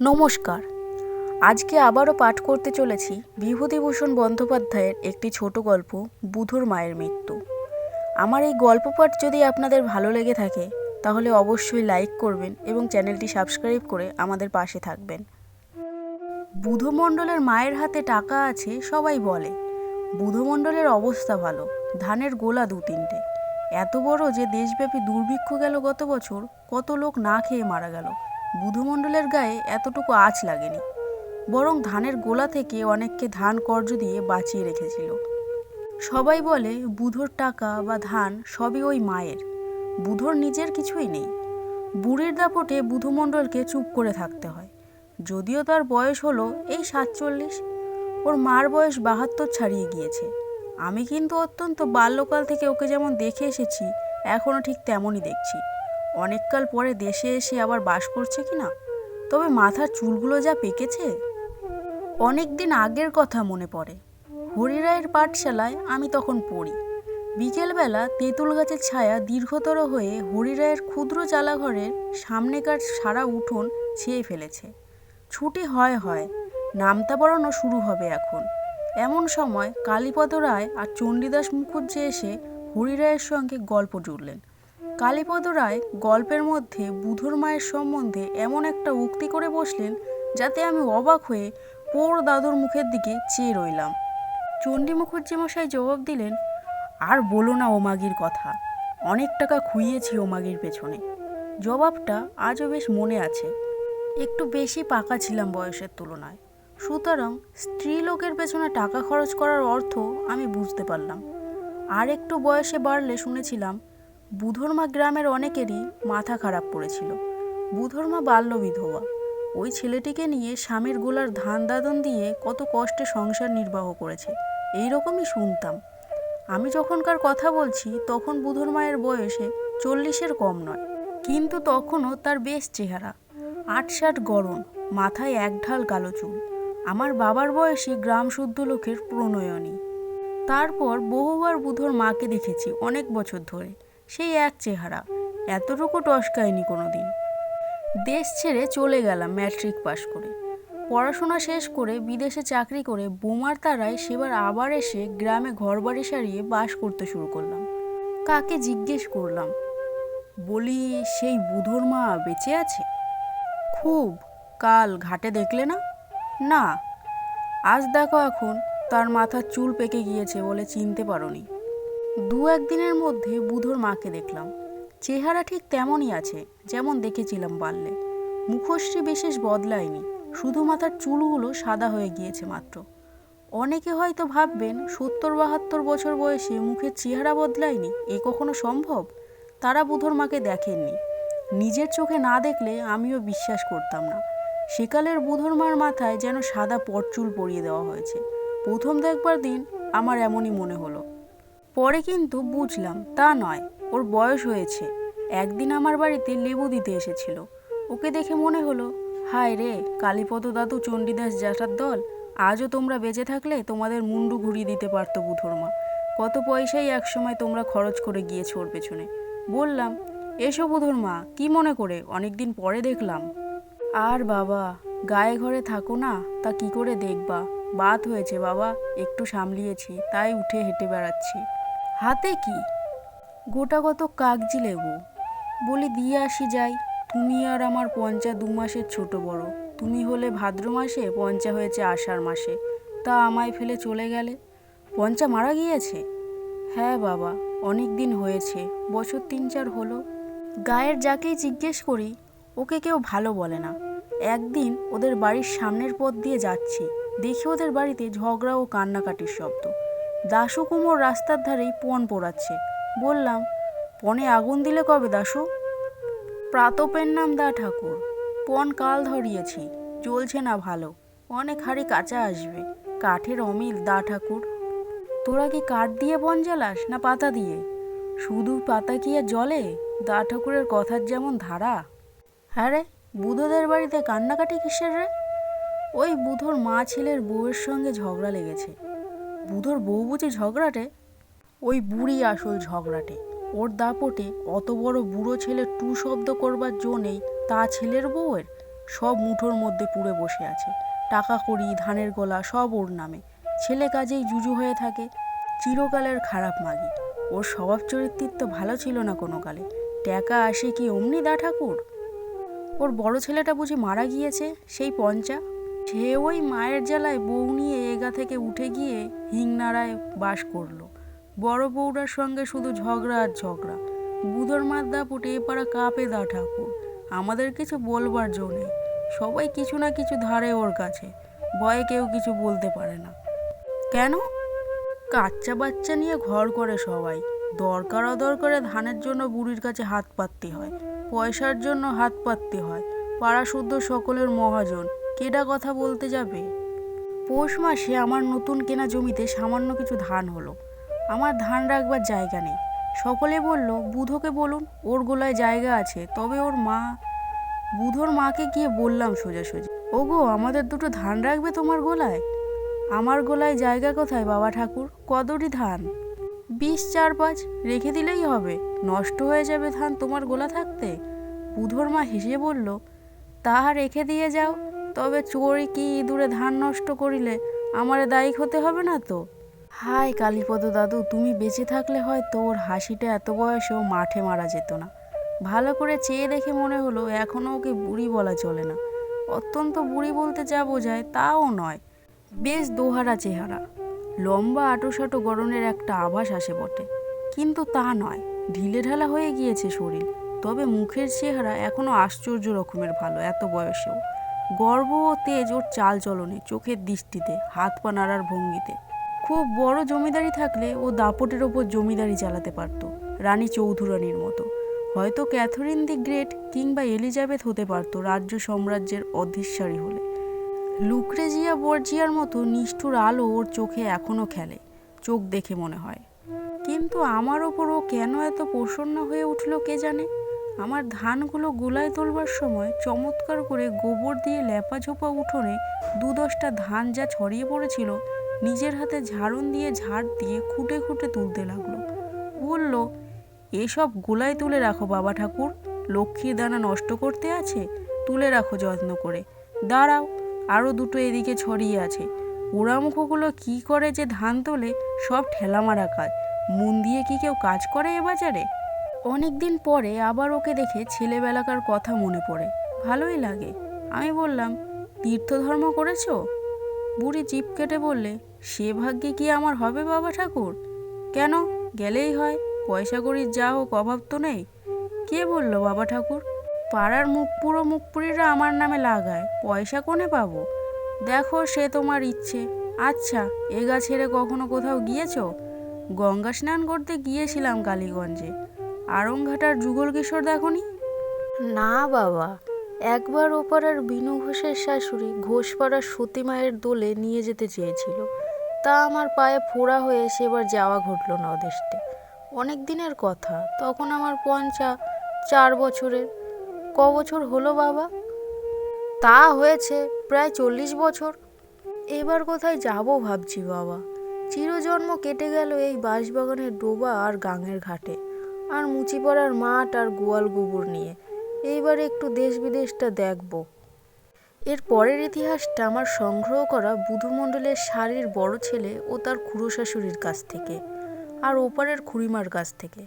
নমস্কার। আজকে আবারও পাঠ করতে চলেছি বিভূতিভূষণ বন্দ্যোপাধ্যায়ের একটি ছোট গল্প, বুধুর মায়ের মৃত্যু। আমার এই গল্প পাঠ যদি আপনাদের ভালো লেগে থাকে, তাহলে অবশ্যই লাইক করবেন এবং চ্যানেলটি সাবস্ক্রাইব করে আমাদের পাশে থাকবেন। বুধমণ্ডলের মায়ের হাতে টাকা আছে, সবাই বলে। বুধমণ্ডলের অবস্থা ভালো, ধানের গোলা দু তিনটে এত বড় যে দেশব্যাপী দুর্ভিক্ষ গেল গত বছর, কত লোক না খেয়ে মারা গেল। বুধমণ্ডলের গায়ে এতটুকু আঁচ লাগেনি, বরং ধানের গোলা থেকে অনেককে ধান কর্জ দিয়ে বাঁচিয়ে রেখেছিল। সবাই বলে বুধোর টাকা বা ধান সবই ওই মায়ের, বুধোর নিজের কিছুই নেই। বুড়ির দাপটে বুধুমণ্ডলকে চুপ করে থাকতে হয়, যদিও তার বয়স হলো এই সাতচল্লিশ, ওর মার বয়স বাহাত্তর ছাড়িয়ে গিয়েছে। আমি কিন্তু অত্যন্ত বাল্যকাল থেকে ওকে যেমন দেখে এসেছি এখনও ঠিক তেমনই দেখছি। অনেককাল পরে দেশে এসে আবার বাস করছে কি না? তবে মাথার চুলগুলো যা পেকেছে? অনেক দিন আগের কথা মনে পড়ে। হরিরায়ের পাঠশালায় আমি তখন পড়ি। বিকেলবেলা তেঁতুল গাছের ছায়া দীর্ঘতর হয়ে হরিরায়ের ক্ষুদ্র চালাঘরের সামনেকার সারা উঠোন ছেয়ে ফেলেছে। ছুটি হয় হয়, নামতা পড়ানো শুরু হবে এখন। এমন সময় কালীপদ রায় আর চণ্ডীদাস মুখুজ্জে এসে হরিরায়ের সঙ্গে গল্প জুড়লেন। কালীপদ রায় গল্পের মধ্যে বুধুর মায়ের সম্বন্ধে এমন একটা উক্তি করে বসলেন যাতে আমি অবাক হয়ে পোর দাদুর মুখের দিকে চেয়ে রইলাম। চণ্ডী মুখুজ্জি মশাই জবাব দিলেন, আর বলো না ও ওমাগির কথা, অনেক টাকা খুইয়েছি ওমাগির পেছনে। জবাবটা আজও বেশ মনে আছে। একটু বেশি পাকা ছিলাম বয়সের তুলনায়। সুতরাং স্ত্রীলোকের পেছনে টাকা খরচ করার অর্থ আমি বুঝতে পারলাম। আর একটু বয়সে বাড়লে শুনেছিলাম বুধর্মা গ্রামের অনেকেরই মাথা খারাপ করেছিল। বুধর্মা বাল্য বিধবা। ওই ছেলেটিকে নিয়ে স্বামীর গোলার ধান দাদন দিয়ে কত কষ্টে সংসার নির্বাহ করেছে। এই রকমই শুনতাম। আমি যখনকার কথা বলছি, তখন বুধর মায়ের বয়সে চল্লিশের কম নয়। কিন্তু তখনও তার বেশ চেহারা। আট ষাট গরম মাথায় এক ঢাল কালো চুল। আমার বাবার বয়সী গ্রাম শুদ্ধ লোকের প্রণয়নী। তারপর বহুবার বুধর মাকে দেখেছি অনেক বছর ধরে। সেই এক চেহারা। এতটুকু টসকায়নি কোনো দিন দেশ ছেড়ে চলে গেলাম ম্যাট্রিক পাশ করে। পড়াশোনা শেষ করে বিদেশে চাকরি করে বোমার তারায় সেবার আবার এসে গ্রামে ঘরবাড়ি সারিয়ে বাস করতে শুরু করলাম। কাকে জিজ্ঞেস করলাম? বলি, সেই বুধর মা বেঁচে আছে? খুব, কাল ঘাটে দেখলে না? না, আজ দেখো এখন, তার মাথার চুল পেকে গিয়েছে বলে চিনতে পারোনি। দু একদিনের মধ্যে বুধোর মাকে দেখলাম। চেহারা ঠিক তেমনই আছে, যেমন দেখেছিলাম বাল্যে। মুখশ্রী বিশেষ বদলায়নি, শুধু মাথার চুলগুলো সাদা হয়ে গিয়েছে মাত্র। অনেকে হয়তো ভাববেন, সত্তর বাহাত্তর বছর বয়সে মুখের চেহারা বদলায়নি, এ কখনো সম্ভব? তারা বুধোর মাকে দেখেননি। নিজের চোখে না দেখলে আমিও বিশ্বাস করতাম না। সেকালের বুধোর মার মাথায় যেন সাদা পটচুল পরিয়ে দেওয়া হয়েছে। প্রথম দেখবার দিন আমার এমনই মনে হলো। পরে কিন্তু বুঝলাম তা নয়, ওর বয়স হয়েছে। একদিন আমার বাড়িতে লেবু দিতে এসেছিল। ওকে দেখে মনে হলো, হায় রে, কালীপদ দাদু, চণ্ডীদাস জ্যাঠার দল, আজও তোমরা বেঁচে থাকলে তোমাদের মুন্ডু ঘুরিয়ে দিতে পারতো বুধর্মা। কত পয়সাই একসময় তোমরা খরচ করে গিয়েছো ওর পেছনে। বললাম, এসো বুধর্মা, কি মনে করে? অনেকদিন পরে দেখলাম। আর বাবা, গায়ে ঘরে থাকো না, তা কি করে দেখবা? বাত হয়েছে বাবা, একটু সামলিয়েছি, তাই উঠে হেঁটে বেড়াচ্ছি। হাতে কি? গোটা কত কাগজি লেবু। বলি দিয়ে আসি যাই। তুমি আর আমার পঞ্চা দু মাসের ছোট বড়। তুমি হলে ভাদ্র মাসে, পঞ্চা হয়েছে আষাঢ় মাসে। তা আমায় ফেলে চলে গেলে? পঞ্চা মারা গিয়েছে? হ্যাঁ বাবা, অনেক দিন হয়েছে। বছর তিন চার হলো। গায়ের যাকেই জিজ্ঞেস করি, ওকে কেউ ভালো বলে না। একদিন ওদের বাড়ির সামনের পথ দিয়ে যাচ্ছি। দেখি ওদের বাড়িতে ঝগড়া ও কান্নাকাটির শব্দ। দাশু কুমোর রাস্তার ধারেই পণ পোড়াচ্ছে। বললাম, পণে আগুন দিলে কবে দাশু? প্রাতপের নাম দা ঠাকুর। পণ কাল ধরিয়েছি চলছে না ভালো। অনেক হাড়ি কাঁচা আসবে। কাঠের অমিল দা ঠাকুর। তোরা কি কাঠ দিয়ে বন জ্বালাস না পাতা দিয়ে? শুধু পাতা কি আর জলে দা ঠাকুরের কথার যেমন ধারা। হ্যাঁ রে, বুধোদের বাড়িতে কান্নাকাটি কিসের রে? ওই বুধোর মা ছেলের বউয়ের সঙ্গে ঝগড়া লেগেছে। বুধোর বউ বুঝি ঝগড়াটে? ওই বুড়ি আসল ঝগড়াটে। ওর দাপটে অত বড় বুড়ো ছেলে টু শব্দ করবার জো নেই, তা ছেলের বউয়ের? সব মুঠোর মধ্যে পুড়ে বসে আছে। টাকা কড়ি, ধানের গোলা সব ওর নামে। ছেলে কাজেই জুজু হয়ে থাকে, চিরকালের খারাপ মাগি। ওর স্বভাব চরিত্রির তো ভালো ছিল না কোনো কালে। ট্যাকা আসে কি অমনি দা ঠাকুর? ওর বড় ছেলেটা বুঝি মারা গিয়েছে? সেই পঞ্চা? সে ওই মায়ের জেলায় বউ নিয়ে এগা থেকে উঠে গিয়ে হিংনারায় বাস করল। বড় বউটার সঙ্গে শুধু ঝগড়া আর ঝগড়া। বুধর মার দাপুটে এ পাড়া কাপে দা ঠাকুর। আমাদের কিছু বলবার জো নেই। সবাই কিছু না কিছু ধারে ওর কাছে। ভয়ে কেউ কিছু বলতে পারে না। কেন? কাচ্চা বাচ্চা নিয়ে ঘর করে সবাই। দরকার অদরকারে ধানের জন্য বুড়ির কাছে হাত পাততে হয়। পয়সার জন্য হাত পাততে হয়। পাড়া শুদ্ধ সকলের মহাজন। কেডা কথা বলতে যাবে? পৌষ মাসে আমার নতুন কেনা জমিতে সামান্য কিছু ধান হলো। আমার ধান রাখবার জায়গা নেই। সকলে বলল, বুধোকে বলুন, ওর গোলায় জায়গা আছে। তবে ওর মা, বুধোর মাকে গিয়ে বললাম সোজা সোজাসুজি, ওগো, আমাদের দুটো ধান রাখবে তোমার গোলায়? আমার গোলায় জায়গা কোথায়, বাবা ঠাকুর? কদরি ধান? বিশ চার পাঁচ, রেখে দিলেই হবে। নষ্ট হয়ে যাবে ধান তোমার গোলা থাকতে? বুধোর মা হেসে বলল তাহা রেখে দিয়ে যাও। তবে চোরে কি ইঁদুরে ধান নষ্ট করিলে আমারে দায়ী হতে হবে না তো? হাই কালীপদ দাদু, তুমি বেঁচে থাকলে হয় তোর হাসিটা এত বয়সেও মাঠে মারা যেত না। ভালো করে চেয়ে দেখে মনে হলো এখনও ওকে বুড়ি বলা চলে না। অত্যন্ত বুড়ি বলতে যা বোঝায় তাও নয়। বেশ দোহারা চেহারা। লম্বা আটোসাটো গড়নের একটা আভাস আসে বটে। কিন্তু তা নয়, ঢিলে ঢালা হয়ে গিয়েছে শরীর। তবে মুখের চেহারা এখনও আশ্চর্য রকমের ভালো, এত বয়সেও। গর্ব ও তেজ ওর চাল চলনে, চোখের দৃষ্টিতে, হাত পা নাড়ার ভঙ্গিতে। খুব বড় জমিদারি থাকলে ও দাপটের ওপর জমিদারি চালাতে পারত, রানী চৌধুরানীর মতো। হয়তো ক্যাথরিন দি গ্রেট কিংবা এলিজাবেথ হতে পারত রাজ্য সাম্রাজ্যের অধীশ্বরী হলে। লুক্রেজিয়া বর্জিয়ার মতো নিষ্ঠুর আলো ওর চোখে এখনও খেলে, চোখ দেখে মনে হয়। কিন্তু আমার ওপর ও কেন এত প্রসন্ন হয়ে উঠল কে জানে? আমার ধানগুলো গোলায় তোলবার সময় চমৎকার করে গোবর দিয়ে ল্যাপাঝোপা উঠোনে দু দশটা ধান যা ছড়িয়ে পড়েছিল, নিজের হাতে ঝাড়ুন দিয়ে ঝাড় দিয়ে খুঁটে খুঁটে তুলতে লাগল। বলল, এসব গোলায় তুলে রাখো বাবা ঠাকুর, লক্ষ্মীর দানা নষ্ট করতে আছে, তুলে রাখো যত্ন করে। দাঁড়াও আরও দুটো এদিকে ছড়িয়ে আছে। পোড়ামুখোগুলো কি করে যে ধান তোলে, সব ঠেলামারা কাজ। মন দিয়ে কি কেউ কাজ করে এ বাজারে? অনেক দিন পরে আবার ওকে দেখে ছেলেবেলাকার কথা মনে পড়ে। ভালোই লাগে। আমি বললাম, তীর্থধর্ম করেছ? বুড়ি জিপ কেটে বললে, সে ভাগ্যে কি আমার হবে বাবা ঠাকুর? কেন? গেলেই হয়। পয়সা করির যা হোক অভাব তো নেই। কে বলল বাবা ঠাকুর? পাড়ার মুখ পুরো মুখপুরিরা আমার নামে লাগায়। পয়সা কোনে পাবো? দেখো, সে তোমার ইচ্ছে। আচ্ছা এগা ছেড়ে কখনো কোথাও গিয়েছো? গঙ্গা স্নান করতে গিয়েছিলাম কালীগঞ্জে। আরংঘাটার যুগল কিশোর দেখনি? না বাবা, একবার ওপাড়ার বিনু ঘোষের শাশুড়ি ঘোষপাড়ার সতী মায়ের দোলে নিয়ে যেতে চেয়েছিল। তা আমার পায়ে ফোড়া হয়ে সেবার যাওয়া ঘটলো না ওদেশে অনেক দিনের কথা, তখন আমার পঞ্চা চার বছরের। ক বছর হলো বাবা? তা হয়েছে প্রায় চল্লিশ বছর। এবার কোথায় যাব ভাবছি বাবা। চিরজন্ম কেটে গেল এই বাঁশবাগানের ডোবা আর গাঙের ঘাটে। আর মুচিপাড়ার মাঠ আর গোয়াল গোবর নিয়ে। এইবার একটু দেশ বিদেশটা দেখব। এর পরের ইতিহাসটা আমার সংগ্রহ করা বুধুমণ্ডলের শাড়ির বড় ছেলে ও তার খুড়ো শাশুড়ির কাছ থেকে আর ওপারের খুড়িমার কাছ থেকে।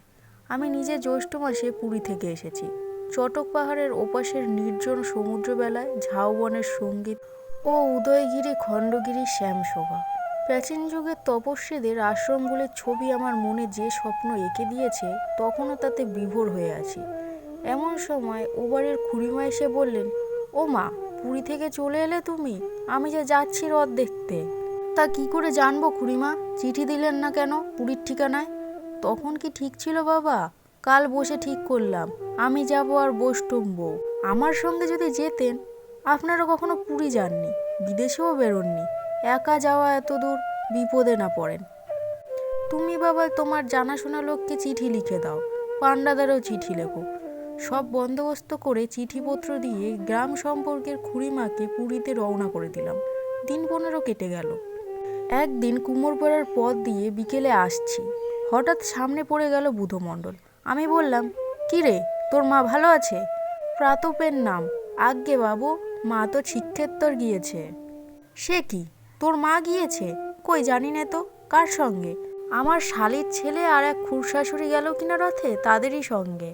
আমি নিজে জ্যৈষ্ঠ মাসে পুরী থেকে এসেছি। চটক পাহাড়ের ওপাশের নির্জন সমুদ্রবেলায় ঝাউবনের সংগীত ও উদয়গিরি খণ্ডগিরি শ্যামশোভা। প্রাচীন যুগের তপস্বীদের আশ্রমগুলির ছবি আমার মনে যে স্বপ্ন এঁকে দিয়েছে, তখনও তাতে বিভোর হয়ে আছি। এমন সময় ওবারের খুড়িমা এসে বললেন, ও মা, পুরী থেকে চলে এলে তুমি? আমি যে যাচ্ছি রথ দেখতে। তা কি করে জানব খুড়িমা? চিঠি দিলেন না কেন পুরীর ঠিকানায়? তখন কি ঠিক ছিল বাবা? কাল বসে ঠিক করলাম। আমি যাব আর বৈষ্ণব বউ আমার সঙ্গে যদি যেতেন, আপনারা কখনো পুরী যাননি, বিদেশেও বেরোননি। একা যাওয়া এত দূর বিপদে না পড়েন। তুমি বাবা, তোমার জানাশোনা লোককে চিঠি লিখে দাও পান্ডাদেরও চিঠি লেখো। সব বন্দোবস্ত করে চিঠিপত্র দিয়ে গ্রাম সম্পর্কের খুড়িমাকে পুরীতে রওনা করে দিলাম। দিন পনেরো কেটে গেল। একদিন কুমোরপাড়ার পথ দিয়ে বিকেলে আসছি। হঠাৎ সামনে পড়ে গেল বুধমণ্ডল। আমি বললাম, কি রে, তোর মা ভালো আছে? প্রাতপের নাম, আজ্ঞে বাবু, মা তো শিক্ষেত্তর গিয়েছে। সে কি? তোর মা গিয়েছে? কই জানি না তো, কার সঙ্গে? আমার শালির ছেলে আর এক খুড়শাশুড়ি গেল কিনা রথে, তাদেরই সঙ্গে।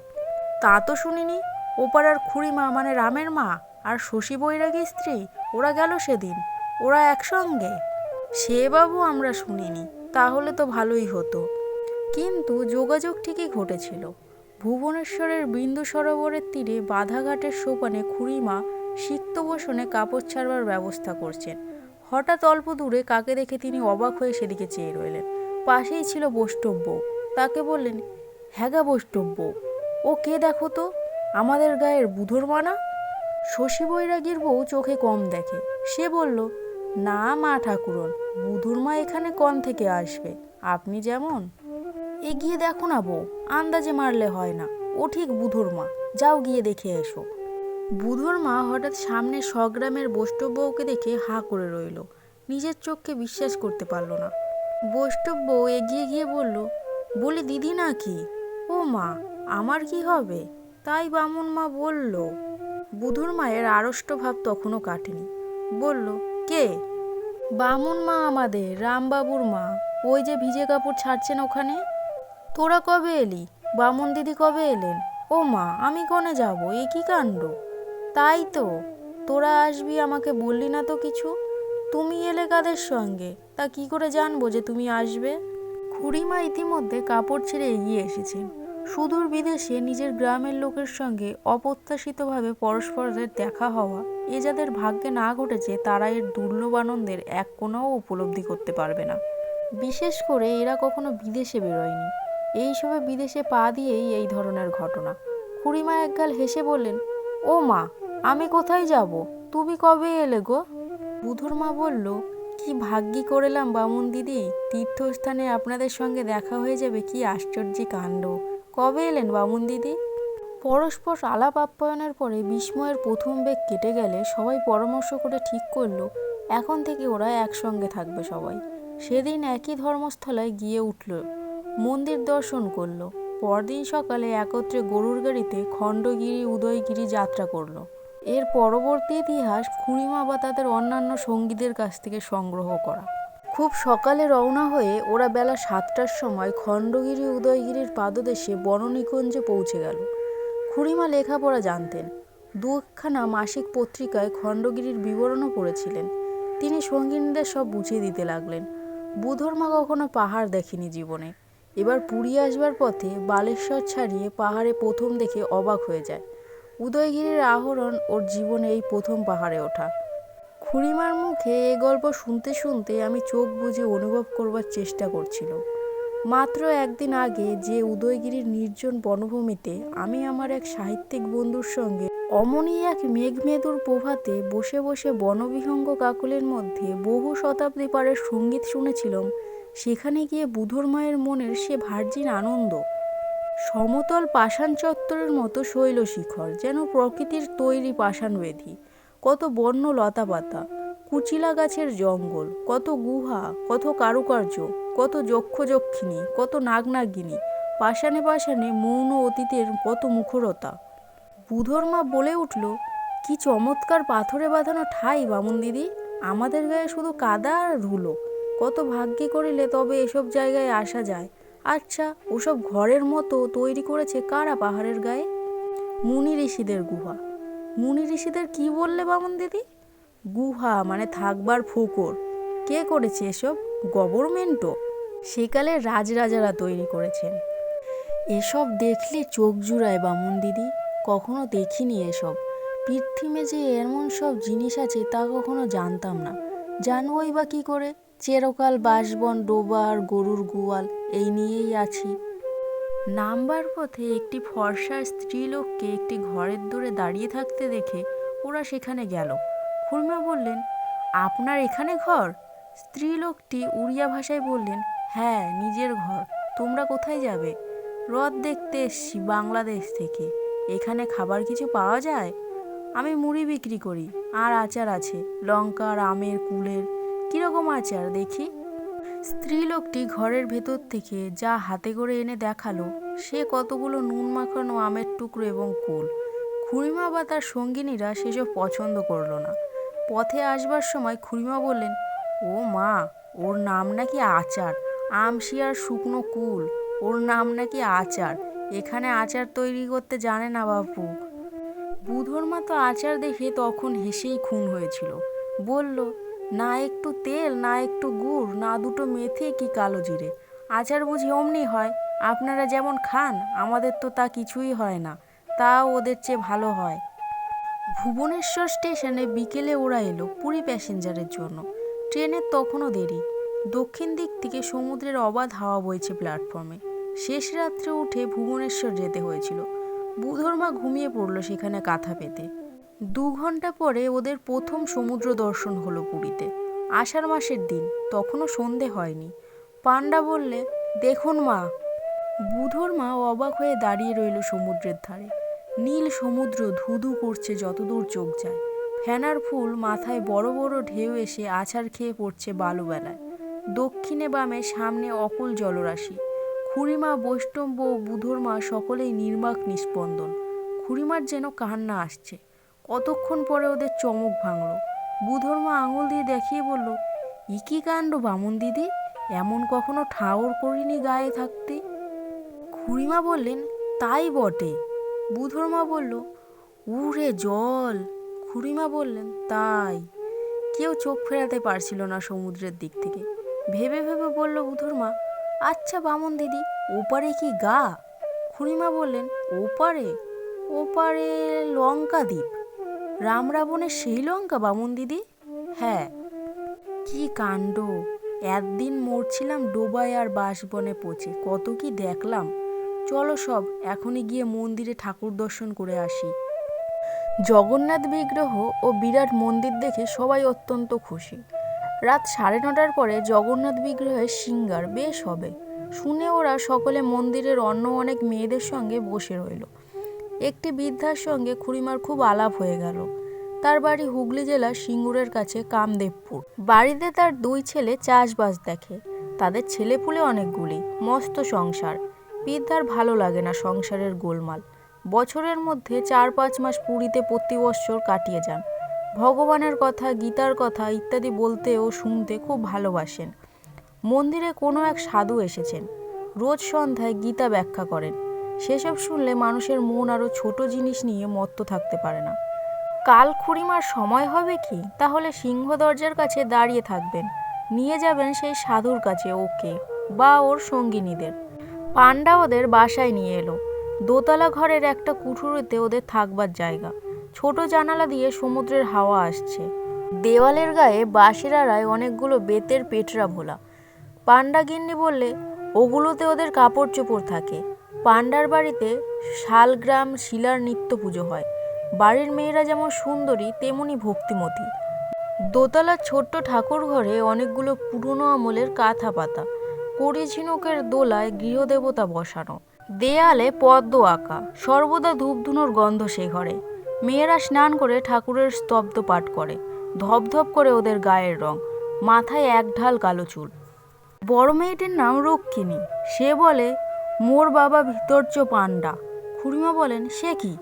তা তো শুনিনি, ওপার ওপাড়ার খুড়িমা মানে রামের মা আর শশী বৈরাগী স্ত্রী, ওরা গেল সেদিন, ওরা একসঙ্গে? সে বাবু আমরা শুনিনি, তাহলে তো ভালোই হতো। কিন্তু যোগাযোগ ঠিকই ঘটেছিল। ভুবনেশ্বরের বিন্দু সরোবরের তীরে বাধাঘাটের সোপানে খুড়িমা সিক্ত বসনে কাপড় ছাড়বার ব্যবস্থা করছেন। হঠাৎ অল্প দূরে কাকে দেখে তিনি অবাক হয়ে সেদিকে চেয়ে রইলেন। পাশেই ছিল বৈষ্ণব্য তাকে বললেন হ্যাগা বৈষ্ণব্য ও কে দেখো তো? আমাদের গায়ের বুধর মানা? শশী বৈরাগীর বউ চোখে কম দেখে। সে বলল, না মা ঠাকুরন, বুধুর মা এখানে কন থেকে আসবে? আপনি যেমন। এগিয়ে দেখো না বউ, আন্দাজে মারলে হয় না। ও ঠিক বুধুর মা। যাও গিয়ে দেখে এসো। বুধুর মা হঠাৎ সামনে সগ্রামের বৈষ্ণব্যকে দেখে হা করে রইল। নিজের চোখকে বিশ্বাস করতে পারল না। বৈষ্ণব্য এগিয়ে গিয়ে বলল, বলি দিদি নাকি? ও মা, আমার কি হবে? তাই বামুন মা বলল। বুধুর মায়ের আড়ষ্ট ভাব তখনও কাটেনি। বলল, কে? বামুন মা আমাদের, রামবাবুর মা। ওই যে ভিজে কাপড় ছাড়ছেন ওখানে? তোরা কবে এলি? বামুন দিদি কবে এলেন? ও মা, আমি কনে যাব? এ কি কাণ্ড? তাই তো, তোরা আসবি আমাকে বললি না তো কিছু? তুমি এলে কাদের সঙ্গে? তা কি করে জানব যে তুমি আসবে? খুড়িমা ইতিমধ্যে কাপড় ছেড়ে এগিয়ে এসেছেন সুদূর বিদেশে নিজের গ্রামের লোকের সঙ্গে অপ্রত্যাশিতভাবে পরস্পরের দেখা হওয়া, এ যাদের ভাগ্যে না ঘটেছে, তারা এর দুর্লভ আনন্দের এক কোনাও উপলব্ধি করতে পারবে না। বিশেষ করে এরা কখনো বিদেশে বেরোয়নি। এইসবে বিদেশে পা দিয়েই এই ধরনের ঘটনা। খুড়িমা একগাল হেসে বললেন, ও মা আমি কোথায় যাব? তুমি কবে এলে গো? বুধুর মা বলল, কি ভাগ্যি করেলাম বামুন দিদি? তীর্থস্থানে আপনাদের সঙ্গে দেখা হয়ে যাবে কি আশ্চর্য কাণ্ড। কবে এলেন বামুন দিদি? পরস্পর আলাপ আপ্যায়নের পরে বিস্ময়ের প্রথম বেগ কেটে গেলে সবাই পরামর্শ করে ঠিক করল, এখন থেকে ওরা একসঙ্গে থাকবে সবাই। সেদিন একই ধর্মস্থলায় গিয়ে উঠল, মন্দির দর্শন করল। পরদিন সকালে একত্রে গরুর গাড়িতে খণ্ডগিরি, উদয়গিরি যাত্রা করল। এর পরবর্তী ইতিহাস খুঁড়িমা বা তাদের অন্যান্য সঙ্গীদের কাছ থেকে সংগ্রহ করা। খুব সকালে রওনা হয়ে ওরা বেলা সাতটার সময় খণ্ডগিরি উদয়গিরির পাদদেশে বননিকুঞ্জে পৌঁছে গেল। খুঁড়িমা লেখাপড়া জানতেন। দুখানা মাসিক পত্রিকায় খণ্ডগিরির বিবরণও পড়েছিলেন। তিনি সঙ্গিনীদের সব বুঝিয়ে দিতে লাগলেন। বুধর্মা কখনো পাহাড় দেখেনি জীবনে। এবার পুরী আসবার পথে বালেশ্বর ছাড়িয়ে পাহাড়ে প্রথম দেখে অবাক হয়ে যায়। উদয়গিরির আহরণ ওর জীবনে এই প্রথম পাহাড়ে ওঠা। খুড়িমার মুখে এ গল্প শুনতে শুনতে আমি চোখ বুজে অনুভব করবার চেষ্টা করছিল মাত্র একদিন আগে যে উদয়গিরির নির্জন বনভূমিতে আমি আমার এক সাহিত্যিক বন্ধুর সঙ্গে অমনি এক মেঘমেদুর প্রভাতে বসে বসে বনবিহঙ্গ কাকলের মধ্যে বহু শতাব্দী পারের সংগীত শুনেছিলাম, সেখানে গিয়ে বুধর মায়ের মনের সে ভার্জিন আনন্দ সমতল পাষাণ চত্বরের মতো শৈল শিখর যেন প্রকৃতির তৈরি পাষাণ বেধি। কত বন্য লতাপাতা, কুচিলা গাছের জঙ্গল, কত গুহা, কত কারুকার্য, কত যক্ষযক্ষিণী, কত নাগনাগিনী, পাষাণে পাষাণে মৌন অতীতের কত মুখরতা। বুধর মা বলে উঠল, কি চমৎকার পাথরে বাঁধানো ঠাই বামুন দিদি। আমাদের গায়ে শুধু কাদা আর ধুলো। কত ভাগ্যে করিলে তবে এসব জায়গায় আসা যায়। আচ্ছা ওসব ঘরের মতো তৈরি করেছে কারা পাহাড়ের গায়ে? মুনি ঋষিদের গুহা। মুনি ঋষিদের কি বললে বামন দিদি? গুহা মানে থাকবার ফুকর। কে করেছে এসব? গভর্নমেন্টও। সেকালে রাজরাজারা তৈরি করেছেন। এসব দেখলে চোখ জুড়ায় বামুন দিদি। কখনো দেখিনি এসব। পৃথিবীতে যে এমন সব জিনিস আছে তা কখনো জানতাম না। জানবই বা কী করে? চেরকাল বাসবন ডোবা আর গরুর গোয়াল। এই নিয়েই আছি। নামবার পথে একটি ফর্সা স্ত্রীলোককে একটি ঘরের দূরে দাঁড়িয়ে থাকতে দেখে ওরা সেখানে গেল। খুলমা বললেন, আপনার এখানে ঘর? স্ত্রীলোকটি উড়িয়া ভাষায় বললেন হ্যাঁ নিজের ঘর। তোমরা কোথায় যাবে? হ্রদ দেখতে এসছি, বাংলাদেশ থেকে। এখানে খাবার কিছু পাওয়া যায়? আমি মুড়ি বিক্রি করি, আর আচার আছে, লঙ্কার, আমের, কুলের। কীরকম আচার, দেখি? স্ত্রীলোকটি ঘরের ভেতর থেকে যা হাতে করে এনে দেখাল, সে কতগুলো নুন মাখানো আমের টুকরো এবং কুল। খুড়িমা বা তার সঙ্গিনীরা সেসব পছন্দ করল না। পথে আসবার সময় খুড়িমা বললেন, ও মা, ওর নাম নাকি আচার। আমশি আর শুকনো কুল, ওর নাম নাকি আচার। এখানে আচার তৈরি করতে জানে না বাপু। বুধর মা তো আচার দেখে তখন হেসেই খুন হয়েছিল। বলল না একটু তেল, না একটু গুড়, না দুটো মেথি কি কালো জিরে। আচার বুঝি অমনি হয়। আপনারা যেমন খান, আমাদের তো তা কিছুই হয় না। তা ওদের চেয়ে ভালো হয়। ভুবনেশ্বর স্টেশনে বিকেলে ওরা এলো পুরী প্যাসেঞ্জারের জন্য। ট্রেনের তখনও দেরি। দক্ষিণ দিক থেকে সমুদ্রের অবাধ হাওয়া বইছে প্ল্যাটফর্মে। শেষ রাত্রে উঠে ভুবনেশ্বর যেতে হয়েছিল। বুধর মা ঘুমিয়ে পড়ল সেখানে কাঁথা পেতে। দু ঘণ্টা পরে ওদের প্রথম সমুদ্র দর্শন হলো পুরীতে। আষাঢ় মাসের দিন, তখনও সন্ধে হয়নি। পান্ডা বললে, দেখুন মা। বুধর মা অবাক হয়ে দাঁড়িয়ে রইল সমুদ্রের ধারে। নীল সমুদ্র ধুধু করছে যতদূর চোখ যায়। ফেনার ফুল মাথায় বড় বড় ঢেউ এসে আছাড় খেয়ে পড়ছে বালুবেলায়। দক্ষিণে বামে সামনে অকুল জলরাশি। খুড়িমা বৈষ্ণব ও বুধর মা সকলেই নির্বাক নিস্পন্দন খুড়িমার যেন কান্না আসছে। কতক্ষণ পরে ওদের চমক ভাঙল। বুধর মা আঙুল দিয়ে দেখিয়ে বলল ই কি কাণ্ড বামন দিদি? এমন কখনো ঠাওর করিনি গায়ে থাকতে? খুড়িমা বললেন, তাই বটে। বুধর মা বলল উরে জল। খুড়িমা বললেন, তাই। কেউ চোখ ফেরাতে পারছিল না সমুদ্রের দিক থেকে। ভেবে ভেবে বলল বুধর মা আচ্ছা বামন দিদি, ওপারে কি গা? খুড়িমা বললেন, ওপারে ওপারে লঙ্কা দ্বীপ রাম রাবণের সেই লঙ্কা, বামন দিদি? হ্যাঁ। কি কাণ্ড! একদিন মরছিলাম ডোবায় আর বাঁশবনে পচে, কত কি দেখলাম। চলো সব, এখনই গিয়ে মন্দিরে ঠাকুর দর্শন করে আসি। জগন্নাথ বিগ্রহ ও বিরাট মন্দির দেখে সবাই অত্যন্ত খুশি। রাত সাড়ে নটার পরে জগন্নাথ বিগ্রহের সিঙ্গার, বেশ হবে। শুনে ওরা সকলে মন্দিরের অন্য অনেক মেয়েদের সঙ্গে বসে রইল। একটি বৃদ্ধার সঙ্গে খুড়িমার খুব আলাপ হয়ে গেল। তার বাড়ি হুগলি জেলার সিঙ্গুরের কাছে কামদেবপুর। বাড়িতে তার দুই ছেলে চাষবাস দেখে। তাদের ছেলেপুলে অনেকগুলি মস্ত সংসার। বৃদ্ধার ভালো লাগে না সংসারের গোলমাল। বছরের মধ্যে চার পাঁচ মাস পুরীতে প্রতি বৎসর কাটিয়ে যান। ভগবানের কথা, গীতার কথা ইত্যাদি বলতে ও শুনতে খুব ভালোবাসেন। মন্দিরে কোনো এক সাধু এসেছেন। রোজ সন্ধ্যায় গীতা ব্যাখ্যা করেন। সেসব শুনলে মানুষের মন আরও ছোট জিনিস নিয়ে মত্ত থাকতে পারে না। কাল খুড়িমার সময় হবে কি? তাহলে সিংহ দরজার কাছে দাঁড়িয়ে থাকবেন। নিয়ে যাবেন সেই সাধুর কাছে ওকে বা ওর সঙ্গিনীদের। পান্ডা ওদের বাসায় নিয়ে এলো। দোতলা ঘরের একটা কুঠুরিতে ওদের থাকবার জায়গা। ছোট জানালা দিয়ে সমুদ্রের হাওয়া আসছে। দেওয়ালের গায়ে বাঁশের আড়ায় অনেকগুলো বেতের পেটরা ভোলা। পান্ডা গিন্নি বললে, ওগুলোতে ওদের কাপড় চোপড় থাকে। পান্ডার বাড়িতে শালগ্রাম শিলার নিত্য পুজো হয়। বাড়ির মেয়েরা যেমন সুন্দরী, তেমনি ভক্তিমতী। দোতলার ছোট্ট ঠাকুর ঘরে অনেকগুলো পুরনো আমলের কাঁথা পাতা কড়ি ঝিনুকের দোলায় গৃহদেবতা বসানো, দেয়ালে পদ্ম আঁকা, সর্বদা ধূপধুনোর গন্ধ সে ঘরে। মেয়েরা স্নান করে ঠাকুরের স্তব্ধ পাঠ করে, ধপধপ করে ওদের গায়ের রং, মাথায় এক ঢাল কালো চুল। বড় মেয়েটির নাম রক্ষিণী, সে বলে মোর বাবা ভিতর্য পান্ডা খুড়িমা বলেন, সে কি?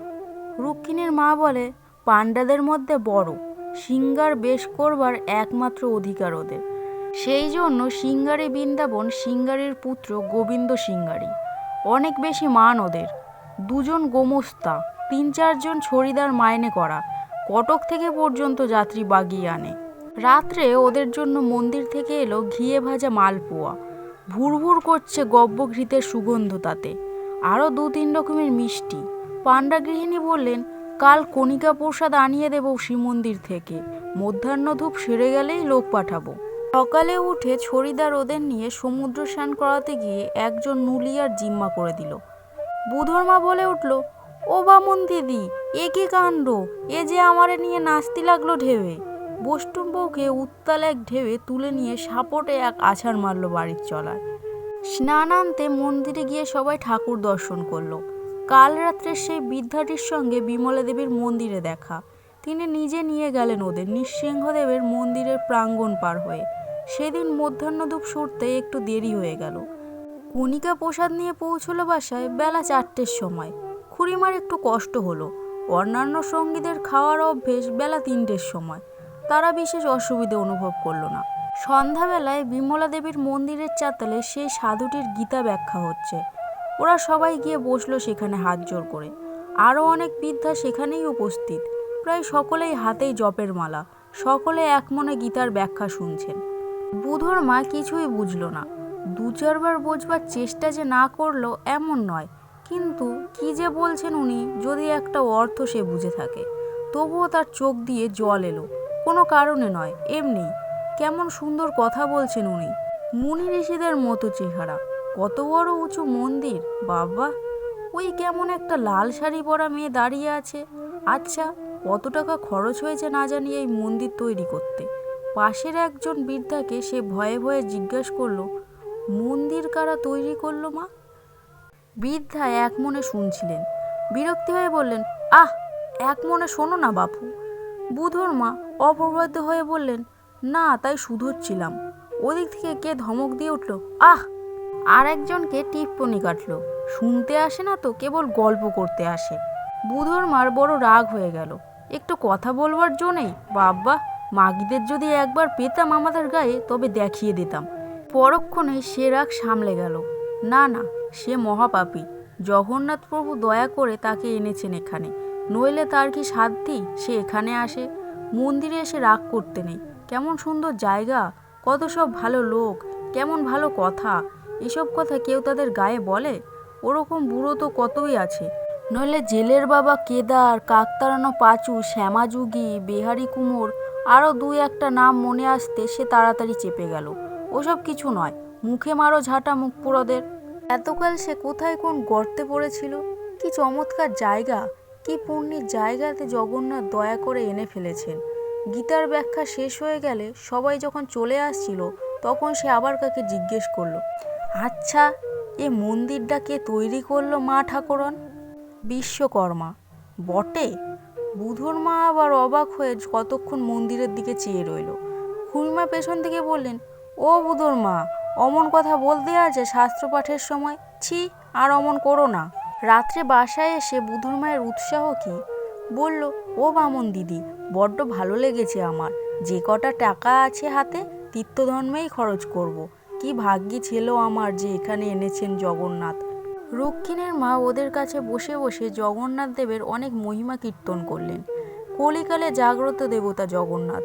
রক্ষিণীর মা বলে পান্ডাদের মধ্যে বড়। সিঙ্গার বেশ করবার একমাত্র অধিকার ওদের। সেই জন্য সিঙ্গারি বৃন্দাবন সিঙ্গারির পুত্র গোবিন্দ সিঙ্গারি। অনেক বেশি মান ওদের। দুজন গোমস্তা, তিন চারজন ছড়িদার মাইনে করা। কটক থেকে পর্যন্ত যাত্রী বাগিয়ে আনে। রাত্রে ওদের জন্য মন্দির থেকে এলো ঘিয়ে ভাজা মালপোয়া। ভুরভুর করছে গব্বঘৃতের সুগন্ধ তাতে। আরও দু তিন রকমের মিষ্টি। পাণ্ডা গৃহিণী বললেন, কাল কণিকা প্রসাদ আনিয়ে দেব শ্রীমন্দির থেকে। মধ্যাহ্ন ধূপ সেরে গেলেই লোক পাঠাবো। সকালে উঠে ছড়িদার ওদের নিয়ে সমুদ্র স্নান করাতে গিয়ে একজন নুলিয়ার জিম্মা করে দিল। বুধর মা বলে উঠল, ও বামন দিদি, এ কি কাণ্ড? এ যে আমারে নিয়ে নাচতে লাগল ঢেউয়ে। বউকে উত্তাল এক ঢেউয়ে তুলে নিয়ে সাপটে এক আছাড় মারলো বাড়ির চলার। স্নানান্তে মন্দিরে গিয়ে সবাই ঠাকুর দর্শন করল। কাল রাত্রে সেই বৃদ্ধাটির সঙ্গে বিমলা দেবীর মন্দিরে দেখা। তিনি নিজে নিয়ে গেলেন ওদের নৃসিংহদেবের মন্দিরের প্রাঙ্গণ পার হয়ে। সেদিন মধ্যাহ্নধূপ সরতে একটু দেরি হয়ে গেল। কণিকা প্রসাদ নিয়ে পৌঁছলো বাসায় বেলা চারটের সময়। খুড়িমার একটু কষ্ট হলো। অন্যান্য সঙ্গীদের খাওয়ার অভ্যেস বেলা তিনটের সময়। তারা বিশেষ অসুবিধে অনুভব করল না। সন্ধ্যাবেলায় বিমলা দেবীর মন্দিরের চাতালে সেই সাধুটির গীতা ব্যাখ্যা হচ্ছে। ওরা সবাই গিয়ে বসল সেখানে হাত জোর করে। আরও অনেক বৃদ্ধা সেখানেই উপস্থিত। প্রায় সকলেই হাতেই জপের মালা। সকলে এক মনে গীতার ব্যাখ্যা শুনছেন। বুধর মা কিছুই বুঝলো না। দু চারবার বোঝবার চেষ্টা যে না করল এমন নয়। কিন্তু কি যে বলছেন উনি, যদি একটা অর্থ সে বুঝে থাকে। তবুও তার চোখ দিয়ে জল এলো। কোনো কারণে নয়, এমনি। কেমন সুন্দর কথা বলছেন উনি। মুনি ঋষিদের মতো চেহারা। কত বড় উঁচু মন্দির, বাবা। ওই কেমন একটা লাল শাড়ি পরা মেয়ে দাঁড়িয়ে আছে। আচ্ছা কত টাকা খরচ হয়েছে না জানি এই মন্দির তৈরি করতে। পাশের একজন বৃদ্ধাকে সে ভয়ে ভয়ে জিজ্ঞেস করল, মন্দির কারা তৈরি করল মা? বৃদ্ধা এক মনে শুনছিলেন। বিরক্তি হয়ে বললেন, আহ, এক মনে শোনো না বাপু। বুধর মা অপ্রবাদ্য হয়ে বললেন, না, তাই শুধোচ্ছিলাম। ওদিক থেকে কে ধমক দিয়ে উঠল, আহ! আর একজনকে টিপ্পনি কাটলো, শুনতে আসে না তো, কেবল গল্প করতে আসে। বুধর মার বড় রাগ হয়ে গেল, একটু কথা বলবার জন্যেই বাবা মাগিদের যদি একবার পেতাম আমাদের গায়ে, তবে দেখিয়ে দিতাম। পরক্ষণে সে রাগ সামলে গেল, না না, সে মহাপাপী, জগন্নাথ প্রভু দয়া করে তাকে এনেছেন এখানে। নইলে তার কি সাধ্যি সে এখানে আসে। মন্দিরে এসে রাগ করতে নেই। কেমন সুন্দর জায়গা, কত সব ভালো লোক, কেমন ভালো কথা। এসব কথা কেউ তাদের গায়ে বলে? ওরকম বুড়ো তো কতই আছে। নইলে জেলের বাবা কেদার, কাকতারানো পাঁচু, শ্যামাযুগী, বেহারি কুমোর আরও দুই একটা নাম মনে আসতে সে তাড়াতাড়ি চেপে গেল। ওসব কিছু নয়। মুখে মারো ঝাঁটা মুখ পুরোদের এতকাল সে কোথায় কোন গর্তে পড়েছিল? কি চমৎকার জায়গা। কি পুণ্যের জায়গাতে জগন্নাথ দয়া করে এনে ফেলেছেন। গীতার ব্যাখ্যা শেষ হয়ে গেলে সবাই যখন চলে আসছিল, তখন সে আবার কাকে জিজ্ঞেস করল আচ্ছা এ মন্দিরটা কে তৈরি করল মা ঠাকুরন? বিশ্বকর্মা। বটে? বুধর মা আবার অবাক হয়ে কতক্ষণ মন্দিরের দিকে চেয়ে রইল। খুড়িমা পেছন থেকে বললেন, ও বুধর মা, অমন কথা বলতে আছে শাস্ত্র পাঠের সময়? ছি, আর অমন করো না। রাত্রে বাসায় এসে বুধুর মায়ের উৎসাহ কি? বলল, ও বামন দিদি, বড্ড ভালো লেগেছে আমার। যে কটা টাকা আছে হাতে, তীর্থধর্মেই খরচ করব। কি ভাগ্যি ছিল আমার যে এখানে এনেছেন জগন্নাথ। রক্ষিণের মা ওদের কাছে বসে বসে জগন্নাথ দেবের অনেক মহিমা কীর্তন করলেন। কলিকালে জাগ্রত দেবতা জগন্নাথ।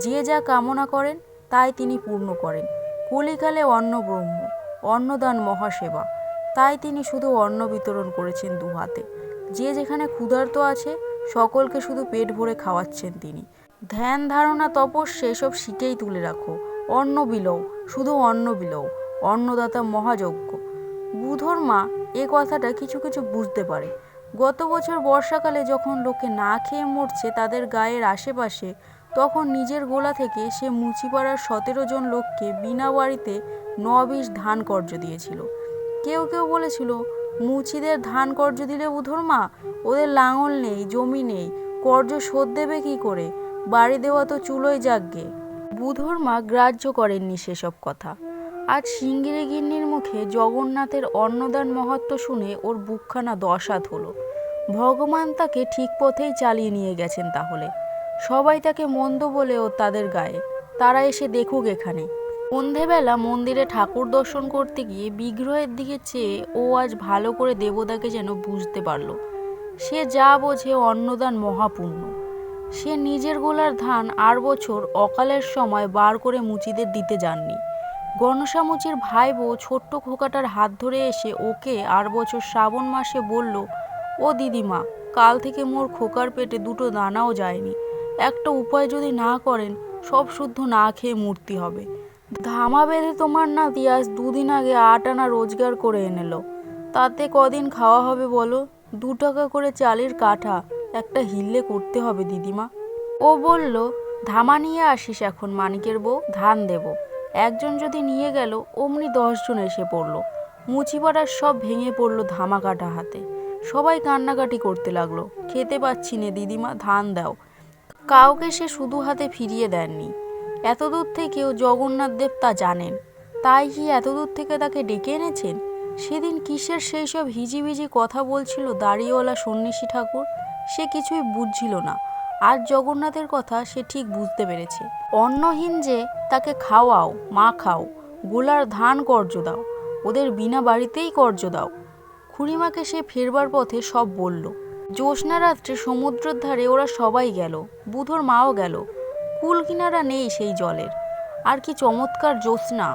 যে যা কামনা করেন, তাই তিনি পূর্ণ করেন। কলিকালে অন্ন ব্রহ্ম অন্নদান মহাসেবা। তাই তিনি শুধু অন্ন বিতরণ করেছেন দু হাতে। যে যেখানে ক্ষুধার্ত আছে, সকলকে শুধু পেট ভরে খাওয়াচ্ছেন তিনি। ধ্যান, ধারণা, তপস সেসব শিখেই তুলে রাখো। অন্ন বিলও, শুধু অন্ন বিলও, অন্নদাতা মহাযজ্ঞ। বুধর মা এ কথাটা কিছু কিছু বুঝতে পারে। গত বছর বর্ষাকালে যখন লোকে না খেয়ে মরছে তাদের গায়ের আশেপাশে, তখন নিজের গোলা থেকে সে মুচিপাড়ার সতেরো জন লোককে বিনা বাড়িতে ন বিশ ধান কর্য দিয়েছিল। কেউ কেউ বলেছিল, মুচিদের ধান কর্য দিলে উধর মা, ওদের লাঙল নেই, জমি নেই, কর্য শোধ দেবে কি করে? বাড়ি দেওয়া তো চুলোই যাগ্গে। বুধর মা গ্রাহ্য করেননি সেসব কথা। আজ সিঙ্গিরি গিন্নির মুখে জগন্নাথের অন্নদান মহত্ব শুনে ওর বুকখানা দশাত হলো। ভগবান তাকে ঠিক পথেই চালিয়ে নিয়ে গেছেন তাহলে। সবাই তাকে মন্দ বলেও তাদের গায়ে। তারা এসে দেখুক এখানে। সন্ধেবেলা মন্দিরে ঠাকুর দর্শন করতে গিয়ে বিগ্রহের দিকে চেয়ে ও আজ ভালো করে দেবতাকে যেন বুঝতে পারল। সে যা বোঝে অন্নদান মহাপুণ্য সে নিজের গোলার ধান আর বছর অকালের সময় বার করে মুচিদের দিতে যাননি। গণসা মুচির ভাই বউ ছোট্ট খোকাটার হাত ধরে এসে ওকে আর বছর শ্রাবণ মাসে বলল, ও দিদিমা, কাল থেকে মোর খোকার পেটে দুটো দানাও যায়নি। একটা উপায় যদি না করেন, সব শুদ্ধ না খেয়ে মূর্তি হবে। ধামা বেঁধে তোমার নাতি আজ দুদিন আগে আট আনা রোজগার করে এনেলো। তাতে কদিন খাওয়া হবে বলো? দু টাকা করে চালের কাঠা, একটা হিল্লে করতে হবে দিদিমা। ও বলল, ধামা নিয়ে আসিস এখন মানিকের বউ, ধান দেব। একজন যদি নিয়ে গেল, অমনি দশজন এসে পড়ল। মুচিপাড়ার সব ভেঙে পড়ল ধামা কাটা হাতে। সবাই কান্নাকাটি করতে লাগল। খেতে পাচ্ছি নে দিদিমা, ধান দাও। কাউকে সে শুধু হাতে ফিরিয়ে দেননি। এতদূর থেকেও জগন্নাথ দেব তা জানেন। তাই কি এতদূর থেকে তাকে ডেকে এনেছেন? সেদিন কিসের সেই সব হিজিবিজি কথা বলছিল দাড়িওয়ালা সন্ন্যাসী ঠাকুর, সে কিছুই বুঝছিল না। আর জগন্নাথের কথা সে ঠিক বুঝতে পেরেছে। অন্নহীন যে, তাকে খাওয়াও, মা খাও, গোলার ধান কর্য দাও, ওদের বিনা বাড়িতেই কর্য দাও। খুড়িমাকে সে ফেরবার পথে সব বলল। জ্যোৎস্না রাত্রে সমুদ্রের ধারে ওরা সবাই গেল, বুধোর মাও গেল কুল কিনারা নেই সেই জলের। আর কি চমৎকার জ্যোৎস্না।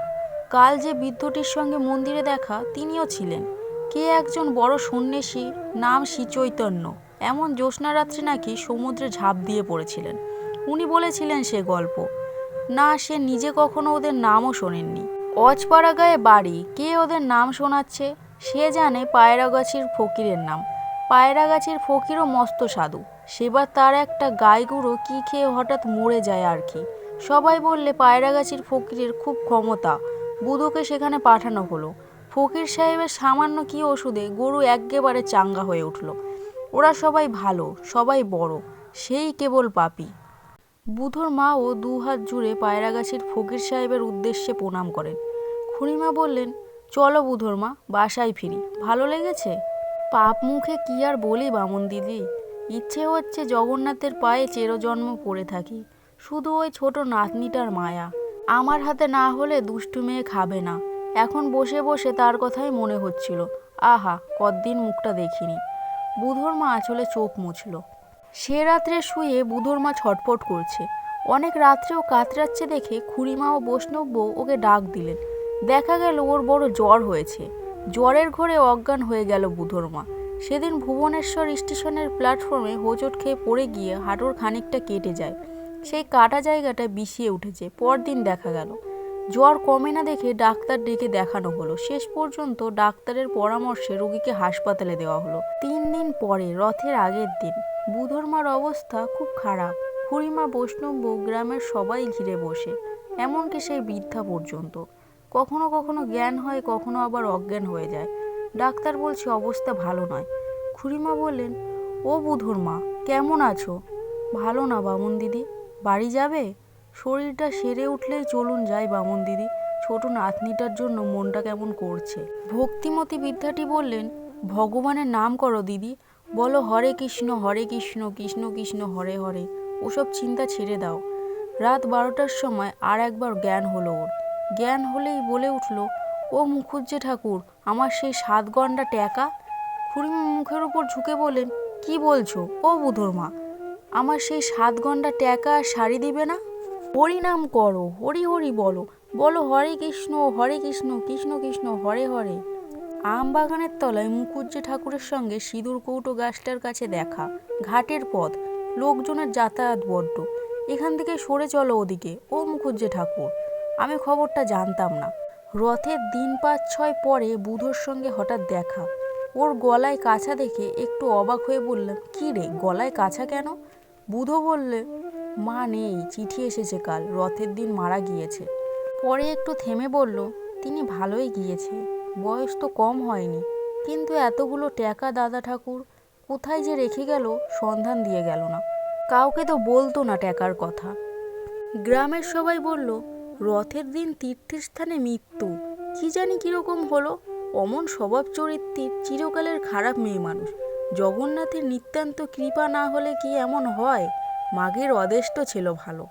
কাল যে বৃদ্ধটির সঙ্গে মন্দিরে দেখা, তিনিও ছিলেন। কে একজন বড় সন্ন্যাসী, নাম শ্রীচৈতন্য এমন জ্যোৎস্না রাত্রে নাকি সমুদ্রে ঝাঁপ দিয়ে পড়েছিলেন। উনি বলেছিলেন সে গল্প। না, সে নিজে কখনো ওদের নামও শোনেননি। অজপাড়া গায়ে বাড়ি, কে ওদের নাম শোনাচ্ছে? সে জানে পায়রাগাছির ফকিরের নাম। পায়রাগাছির ফকিরও মস্ত সাধু। সেবার তার একটা গাইগুঁড়ো কি খেয়ে হঠাৎ মরে যায় আর কি। সবাই বললে, পায়রাগাছির ফকিরের খুব ক্ষমতা। বুধুকে সেখানে পাঠানো হলো। ফকির সাহেবের সামান্য কি ওষুধে গরু একেবারে চাঙ্গা হয়ে উঠল। ওরা সবাই ভালো, সবাই বড়, সেই কেবল পাপী। বুধোর মাও দু হাত জুড়ে পায়রাগাছির ফকির সাহেবের উদ্দেশ্যে প্রণাম করেন। খুড়িমা বললেন, চলো বুধোর মা, বাসায় ফিরি। ভালো লেগেছে? পাপ মুখে কি আর বলি বামন দিদি? ইচ্ছে হচ্ছে জগন্নাথের পায়ে চেরজন্ম পড়ে থাকি। শুধু ওই ছোট নাতনিটার মায়া। আমার হাতে না হলে দুষ্টু মেয়ে খাবে না। এখন বসে বসে তার কথাই মনে হচ্ছিল। আহা কদ্দিন মুখটা দেখিনি। বুধোর মা আঁচলে চোখ মুছল। সে রাত্রে শুয়ে বুধোর মা ছটফট করছে। অনেক রাত্রেও কাতরাচ্ছে দেখে খুড়িমা ও বৈষ্ণব বউ ওকে ডাক দিলেন। দেখা গেল ওর বড় জ্বর হয়েছে। জ্বরের ঘরে অজ্ঞান হয়ে গেল বুধোর মা। সেদিন ভুবনেশ্বর স্টেশনের প্ল্যাটফর্মে হোঁচট খেয়ে পড়ে গিয়ে হাঁটুর খানিকটা কেটে যায়। সেই কাটা জায়গাটা বিষিয়ে উঠেছে, পরদিন দেখা গেল। জ্বর কমে না দেখে ডাক্তার ডেকে দেখানো হলো। শেষ পর্যন্ত ডাক্তারের পরামর্শে রোগীকে হাসপাতালে দেওয়া হলো। তিন দিন পরে, রথের আগের দিন। বুধর্মার অবস্থা খুব খারাপ। খুড়িমা বৈষ্ণব গ্রামের সবাই ঘিরে বসে। এমনকি সেই বৃদ্ধা পর্যন্ত। কখনো কখনো জ্ঞান হয়, কখনো আবার অজ্ঞান হয়ে যায়। ডাক্তার বলছে অবস্থা ভালো নয়। খুড়িমা বললেন, ও বুধুর মা, কেমন আছো? ভালো না বামুন দিদি। বাড়ি যাবে? শরীরটা সেরে উঠলেই চলুন যাই বামুন দিদি। ছোট নাতনিটার জন্য মনটা কেমন করছে? ভক্তিমতী বিদ্যাটি বললেন, ভগবানের নাম করো দিদি। বলো, হরে কৃষ্ণ হরে কৃষ্ণ কৃষ্ণ কৃষ্ণ, হরে হরে। ওসব চিন্তা ছেড়ে দাও। রাত বারোটার সময় আর একবার জ্ঞান হলো ওর। জ্ঞান হলেই বলে উঠল, ও মুখুজ্জে ঠাকুর আমার সেই সাত গন্ডা ট্যাকা? খুড়িমা মুখের উপর ঝুঁকে বলেন কি বলছো? ও বুধোর মা, আমার সেই সাত গন্ডা ট্যাকা আর শাড়ি দিবে না? হরি নাম করো, হরি হরি বলো বলো হরে কৃষ্ণ হরে কৃষ্ণ কৃষ্ণ কৃষ্ণ, হরে হরে। আম বাগানের তলায় মুখুজ্জে ঠাকুরের সঙ্গে সিঁদুর কৌটো গাছটার কাছে দেখা, ঘাটের পথ, লোকজনের যাতায়াত বড্ড। এখান থেকে সরে চলো ওদিকে, ও মুখুজ্জে ঠাকুর, আমি খবরটা জানতাম না। রথের দিন পাঁচ ছয় পরে বুধোর সঙ্গে হঠাৎ দেখা। ওর গলায় কাছা দেখে একটু অবাক হয়ে বললাম, কী রে, গলায় কাছা কেন? বুধো বললে, মা নেই, চিঠি এসেছে কাল, রথের দিন মারা গিয়েছে। পরে একটু থেমে বলল, তিনি ভালোই গিয়েছে, বয়স তো কম হয়নি, কিন্তু এতগুলো টাকা দাদা ঠাকুর কোথায় যে রেখে গেল, সন্ধান দিয়ে গেল না। কাউকে তো বলতো না টাকার কথা। গ্রামের সবাই বলল রথের দিন তীর্থস্থানে মৃত্যু। কি জানি কীরকম হলো? অমন স্বভাব চরিত্রের চিরকালের খারাপ মেয়ে মানুষ। জগন্নাথের নিতান্ত কৃপা না হলে কি এমন হয়? মাঘের অদেষ্ট ছিল ভালো।